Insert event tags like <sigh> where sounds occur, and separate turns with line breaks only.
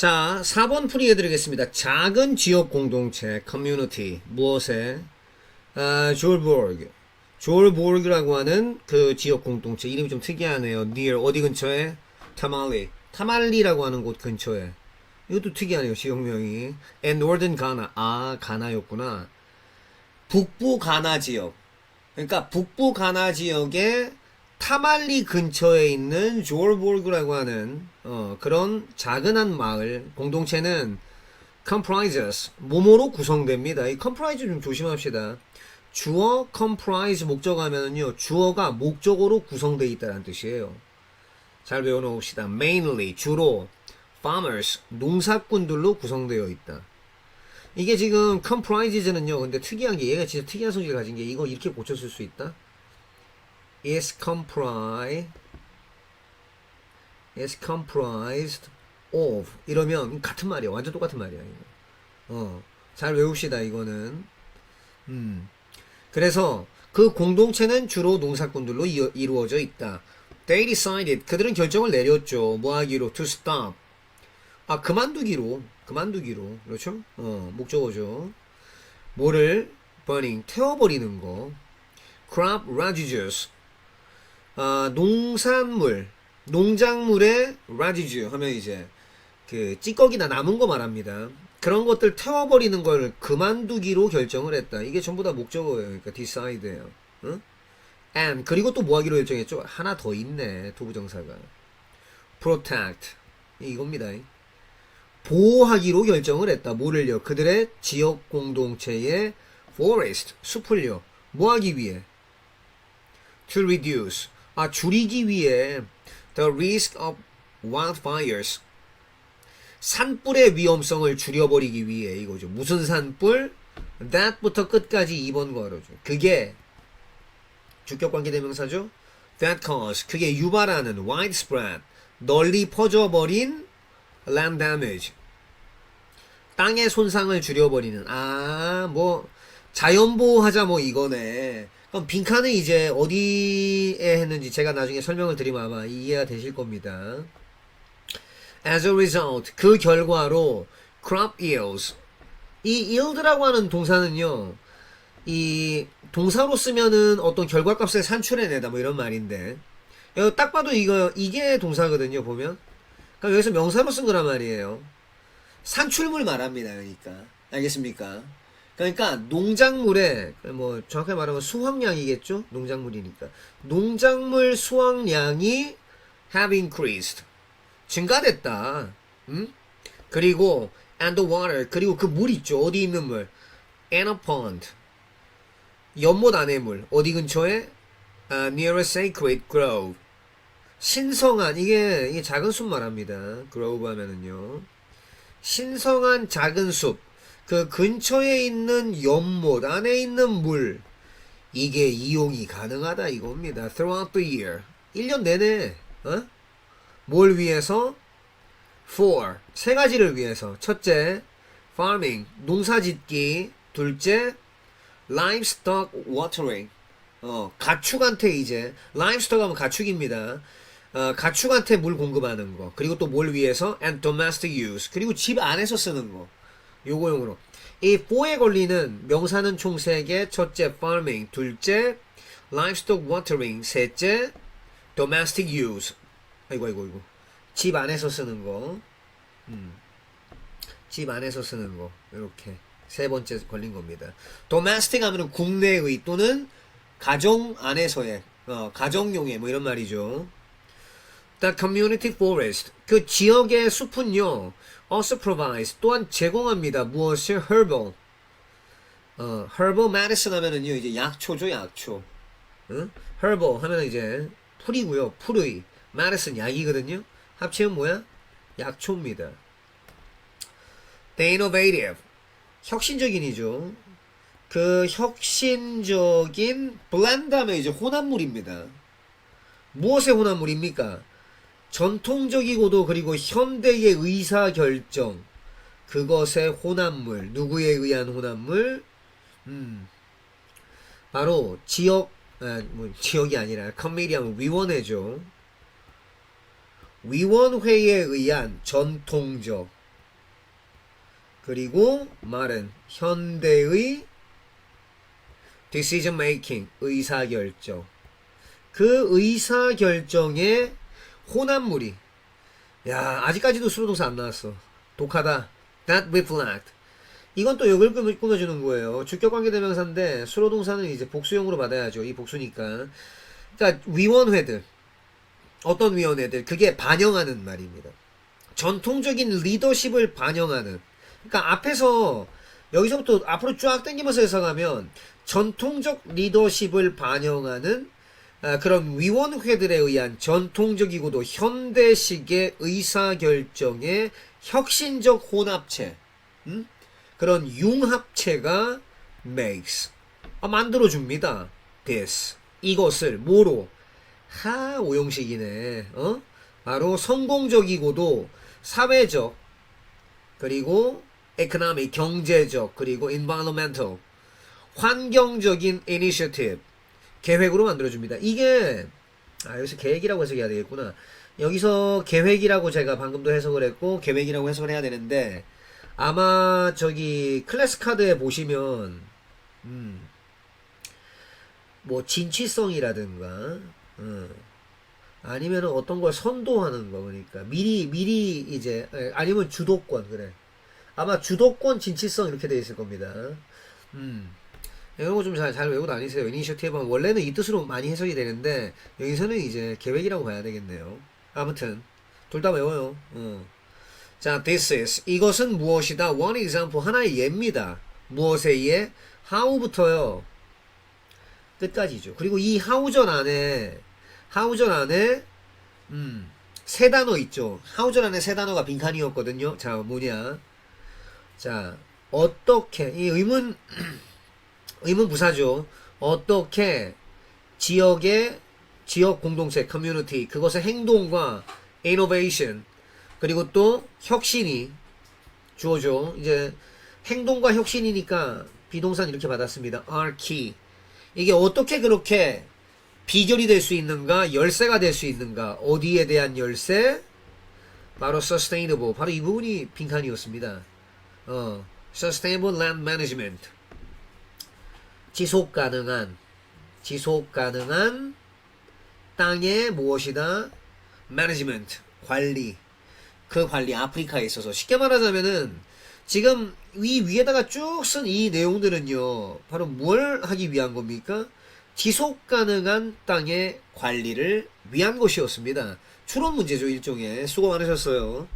자, 4번 풀이해 드리겠습니다. 작은 지역 공동체, 커뮤니티, 무엇에? 아, 졸보르그. 졸보르그라고 하는 그 지역 공동체. 이름이 좀 특이하네요. near, 어디 근처에? 타말리. 타말리라고 하는 곳 근처에. 이것도 특이하네요, 지역명이. and northern Ghana. 아, 가나였구나. 북부 가나 지역. 그러니까 북부 가나 지역에 타말리 근처에 있는 조르보르그라고 하는 어, 그런 작은 한 마을 공동체는 comprises 뭐뭐로 구성됩니다. 이 comprise 좀 조심합시다. 주어 comprise 목적 하면은요 주어가 목적어로 구성되어 있다는 뜻이에요. 잘 외워놓읍시다. mainly 주로 farmers 농사꾼들로 구성되어 있다. 이게 지금 comprises,는요 근데 특이한 게 얘가 진짜 특이한 성질을 가진 게 이거 이렇게 고쳤을 수 있다. Is comprised is comprised of. 이러면 같은 말이야. 완전 똑같은 말이야 이거. 어 잘 외웁시다 이거는. 음. 그래서 그 공동체는 주로 농사꾼들로 이루어져 있다. They decided. 그들은 결정을 내렸죠. 뭐 하기로? To stop. 아 그만두기로. 그만두기로. 그렇죠? 어 목적어죠. 뭐를? burning. 태워버리는 거. Crop ravages 아, 농산물, 농작물의 radish 하면 이제 그 찌꺼기나 남은 거 말합니다. 그런 것들 태워버리는 걸 그만두기로 결정을 했다. 이게 전부 다 목적어예요. 그러니까 decide예요. 응? and 그리고 또 뭐 하기로 결정했죠? 하나 더 있네. 도부정사가 protect 이겁니다. 보호하기로 결정을 했다. 뭐를요? 그들의 지역 공동체의 forest 숲을요. 뭐 하기 위해? to reduce 아 줄이기 위해 the risk of wildfires 산불의 위험성을 줄여버리기 위해 이거죠. 무슨 산불? that부터 끝까지 2번 거로죠. 그게 주격 관계 대명사죠. that cause 그게 유발하는 widespread 널리 퍼져버린 land damage 땅의 손상을 줄여버리는 아 뭐 자연 보호하자 뭐 이거네. 그럼 빈칸은 이제 어디에 했는지 제가 나중에 설명을 드리면 아마 이해가 되실 겁니다. As a result, 그 결과로 crop yields 이 yield라고 하는 동사는요. 이 동사로 쓰면은 어떤 결과값을 산출해내다 뭐 이런 말인데 딱 봐도 이거 이게 동사거든요 보면 그러니까 여기서 명사로 쓴 거란 말이에요 산출물 말합니다 그러니까 알겠습니까 그러니까 농작물의 뭐 정확하게 말하면 수확량이겠죠? 농작물이니까. 농작물 수확량이 have increased. 증가됐다. 음? 그리고 and the water. 그리고 그 물 있죠? 어디 있는 물? and a pond. 연못 안의 물. 어디 근처에? 아, near a sacred grove. 신성한 이게 이게 작은 숲 말합니다. grove 하면은요. 신성한 작은 숲 그 근처에 있는 연못 안에 있는 물 이게 이용이 가능하다 이겁니다. Throughout the year. 1년 내내 어? 뭘 위해서? For 세 가지를 위해서. 첫째 farming. 농사짓기. 둘째 livestock watering. 어 가축한테 이제 livestock 하면 가축입니다. 어, 가축한테 물 공급하는 거. 그리고 또 뭘 위해서? And domestic use. 그리고 집 안에서 쓰는 거 요거용으로. 이 4에 걸리는 명사는 총 3개. 첫째 farming. 둘째 livestock watering. 셋째 domestic use. 아이고 아이고 아이고. 집 안에서 쓰는 거. 음. 집 안에서 쓰는 거. 이렇게 세 번째 걸린 겁니다. domestic 하면은 국내의 또는 가정 안에서의 어, 가정용의 뭐 이런 말이죠 The community forest 그 지역의 숲은요 also provides 또한 제공합니다. 무엇을? Herbal. 어 herbal medicine 하면은요 이제 약초죠 약초. 응? herbal 하면은 이제 풀이고요 풀의 medicine 약이거든요. 합치면 뭐야? 약초입니다. The innovative. 혁신적인이죠. 그 혁신적인 blend 하면 이제 혼합물입니다. 무엇의 혼합물입니까? 전통적이고도 그리고 현대의 의사 결정. 그것의 혼합물 누구에 의한 혼합물? 음. 바로 지역 아, 뭐 지역이 아니라 컨미리하면 위원회죠. 위원회에 의한 전통적. 그리고 말은 현대의 decision making 의사결정. 그 의사결정의 혼합물이. 야 아직까지도 수로동사 안 나왔어. 독하다. That reflect 이건 또 역을 꾸며- 꾸며주는 거예요. 주격관계대명사인데 수로동사는 이제 복수형으로 받아야죠. 이 복수니까. 그러니까 위원회들. 어떤 위원회들. 그게 반영하는 말입니다. 전통적인 리더십을 반영하는. 그러니까 앞에서 여기서부터 앞으로 쫙 당기면서 해석하면 전통적 리더십을 반영하는 아, 그런 위원회들에 의한 전통적이고도 현대식의 의사결정의 혁신적 혼합체 음? 그런 융합체가 makes 아, 만들어줍니다 this 이것을 뭐로 하 오용식이네 어? 바로 성공적이고도 사회적 그리고 economic 경제적 그리고 environmental 환경적인 initiative 계획으로 만들어줍니다. 이게 아 여기서 계획이라고 해석해야 되겠구나. 여기서 계획이라고 제가 방금도 해석을 했고 계획이라고 해석을 해야 되는데 아마 저기 클래스 카드에 보시면 음, 뭐 진취성이라든가 어, 아니면 어떤 걸 선도하는 거 그러니까 미리 미리 이제 에, 아니면 주도권 그래 아마 주도권 진취성 이렇게 돼 있을 겁니다. 음. 이런 거 좀 잘 잘 외우고 다니세요. 이니셔티브는 원래는 이 뜻으로 많이 해석이 되는데 여기서는 이제 계획이라고 봐야 되겠네요. 아무튼 둘 다 외워요. 어. 자, this is 이것은 무엇이다. one example 하나의 예입니다. 무엇의 예? how부터요. 끝까지죠. 그리고 이 how전 안에 how전 안에 음, 세 단어 있죠. how전 안에 세 단어가 빈칸이었거든요. 자, 뭐냐? 자, 어떻게 이 의문 <clears throat> 의문 부사죠. 어떻게 지역의 지역 공동체 커뮤니티 그것의 행동과 innovation 그리고 또 혁신이 주어져 이제 행동과 혁신이니까 비동산 이렇게 받았습니다. are key 이게 어떻게 그렇게 비결이 될 수 있는가 열쇠가 될 수 있는가 어디에 대한 열쇠 바로 sustainable 바로 이 부분이 빈칸이었습니다. 어, sustainable land management 지속 가능한 지속 가능한 땅의 무엇이다? Management 관리. 그 관리 아프리카에 있어서. 쉽게 말하자면은 지금 이 위에다가 쭉 쓴 이 내용들은요 바로 뭘 하기 위한 겁니까? 지속 가능한 땅의 관리를 위한 것이었습니다. 추론 문제죠 일종의. 수고 많으셨어요